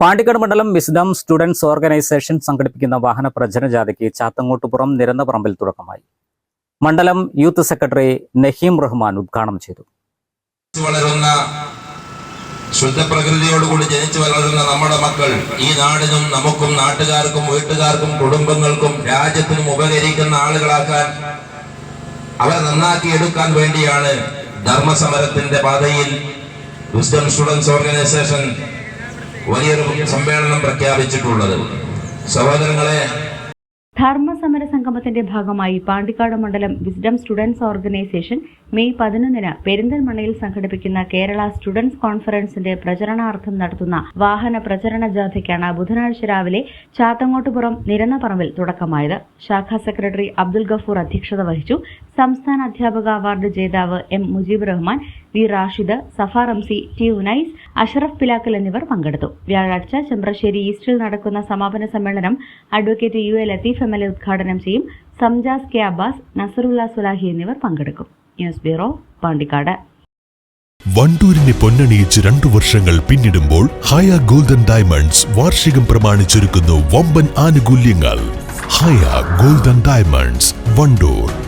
പാണ്ടിക്കാട് മണ്ഡലം wisdom students organisation സംഘടിപ്പിക്കുന്ന വാഹന പ്രചരണ ജാഥയ്ക്ക് ചാത്തങ്ങോട്ടുപുറം നിരന്തപറമ്പിൽ തുടക്കമായി. മണ്ഡലം യൂത്ത് സെക്രട്ടറി നഹീം റഹ്മാൻ ഉദ്ഘാടനം ചെയ്തു. വളരുന്ന ശുദ്ധപ്രകൃതിയോടുകൂടി ജനിച്ചു വളരുന്ന നമ്മുടെ മക്കൾ ഈ നാടിനും നമുക്കും നാട്ടുകാർക്കും വീട്ടുകാർക്കും കുടുംബങ്ങൾക്കും രാജ്യത്തിനും ഉപകരിക്കുന്ന ആളുകളാക്കാൻ അവരെ നന്നാക്കി എടുക്കാൻ വേണ്ടിയാണ് ധർമ്മസമരത്തിന്റെ പാതയിൽ വിസ്ഡം സ്റ്റുഡൻസ് ഓർഗനൈസേഷൻ വലിയൊരു സമ്മേളനം പ്രഖ്യാപിച്ചിട്ടുള്ളത്. സഹോദരങ്ങളെ ധർമ്മസമര സംഗമത്തിന്റെ ഭാഗമായി പാണ്ടിക്കാട് മണ്ഡലം വിസ്ഡം സ്റ്റുഡൻസ് ഓർഗനൈസേഷൻ മെയ് പതിനൊന്നിന് പെരിന്തൽമണ്ണയിൽ സംഘടിപ്പിക്കുന്ന കേരള സ്റ്റുഡൻസ് കോൺഫറൻസിന്റെ പ്രചരണാർത്ഥം നടത്തുന്ന വാഹന പ്രചരണ ജാഥയ്ക്കാണ് ബുധനാഴ്ച രാവിലെ ചാത്തങ്ങോട്ടുപുറം നിരന്നപറമ്പിൽ തുടക്കമായത്. ശാഖാ സെക്രട്ടറി അബ്ദുൽ ഗഫൂർ അധ്യക്ഷത വഹിച്ചു. സംസ്ഥാന അധ്യാപക അവാർഡ് ജേതാവ് M Mujeeb Rahman V Rashid Safa Ramsi T Unais Ashraf Pilakkal എന്നിവർ പങ്കെടുത്തു. വ്യാഴാഴ്ച ചെമ്പ്രശ്ശേരി ഈസ്റ്റിൽ നടക്കുന്ന സമാപന സമ്മേളനം advocate U A Latheef M L A ഉദ്ഘാടനം ചെയ്യും. സംജാസ് കെ അബ്ബാസ് നസറുല്ല സുലാഹി എന്നിവർ പങ്കെടുക്കും. News bureau Pandikkad. വണ്ടൂരിനെ പൊന്നണിയിച്ച് രണ്ടു വർഷങ്ങൾ പിന്നിടുമ്പോൾ ഹയ ഗോൾഡൻ ഡയമണ്ട്സ് വാർഷികം പ്രമാണിച്ചൊരുക്കുന്നു വമ്പൻ ആനുകൂല്യങ്ങൾ. Haya golden diamonds Wandoor.